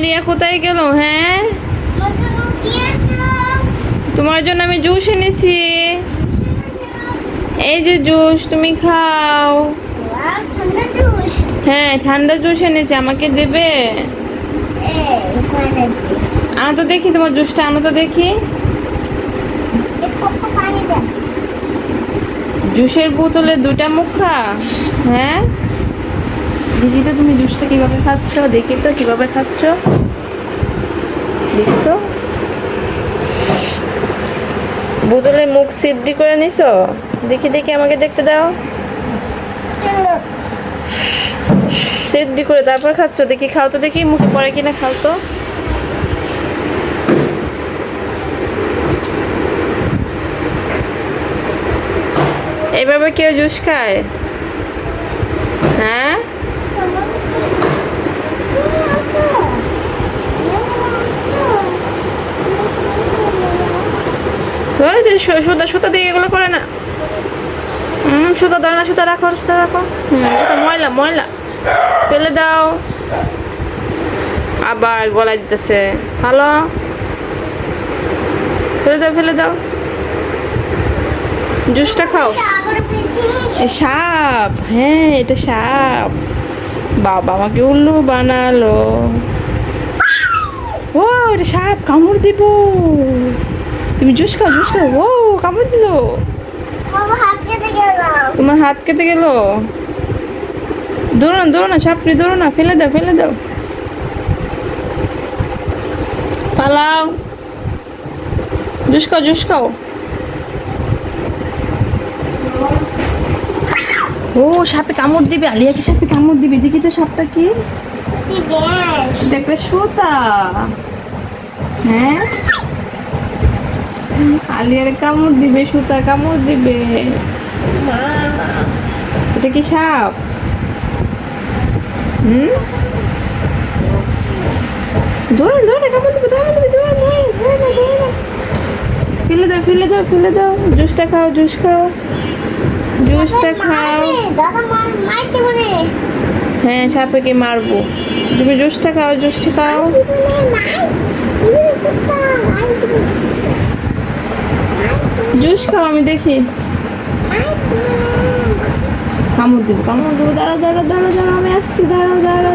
আলিয়া কোথায় গেল হ্যাঁ? তোমার জন্য আমি জুস এনেছি। এই যে জুস, তুমি খাও। হ্যাঁ ঠান্ডা জুস এনেছি, আমাকে দেবে? আনো তো দেখি, তোমার জুসটা আনো তো দেখি। জুসের বোতলে দুটা মুখা হ্যাঁ? দেখি তো তুমি জুসটা কীভাবে খাচ্ছ? দেখি তো, কীভাবে খাচ্ছ? দেখি তো। বোতলে মুখ সিদ্ধি করে নিছো? দেখি দেখি আমাকে দেখতে দাও। সিদ্ধি করে তারপর খাচ্ছ? দেখি, খাও তো দেখি, মুখে পড়ে কিনা খাও তো। এভাবে কেউ জুস খায়? হ্যাঁ? সুতা সুতা দিয়ে এগুলো করে না। হুম, সুতা ধরে না, সুতা রাখো সুতা রাখো। সুতা ময়লা ময়লা। ফেলে দাও। আবার গলায় দিতেছে। ভালো। ফেলে দাও ফেলে দাও। জুসটা খাও। সাপ। হ্যাঁ এটা সাপ। বাবা আমাকে উল্লু বানালো। ও এটা সাপ, কামড় দিব। তুমি জুস খাও জুস খাও। ও কামড় দিল। তোমার হাত কেটে গেল। দৌড়ো না দৌড়ো না সাপড়ি দৌড়ো না ফেলে দাও ফেলে দাও। পালাও। জুস খাও জুস খাও। ও সাপে কামড় দিবে। আলিয়া কি সাপে কামড় দিবে? দেখি তো সাপটা কি। একটা সুতা। হ্যাঁ? আলিয়ার কামড় দিবে সুতা কামড় দিবে। এটা কি সাপ? হুম? ধরে ধরে কামড় দিবে কামড় দিবে ধরে ধরে ধরে না ধরে না। ফেলে দাও ফেলে দাও ফেলে দাও। জুসটা খাও জুস খাও। জুসটা খাও। হ্যাঁ সাপেকে মারবো। তুমি জুসটা খাও জুস খাও। জুস খাও, আমি দেখি। কামড় দিব কামড় দিব। দাঁড়াও দাঁড়াও দাঁড়াও দাঁড়াও আমি আসছি দাঁড়াও দাঁড়াও।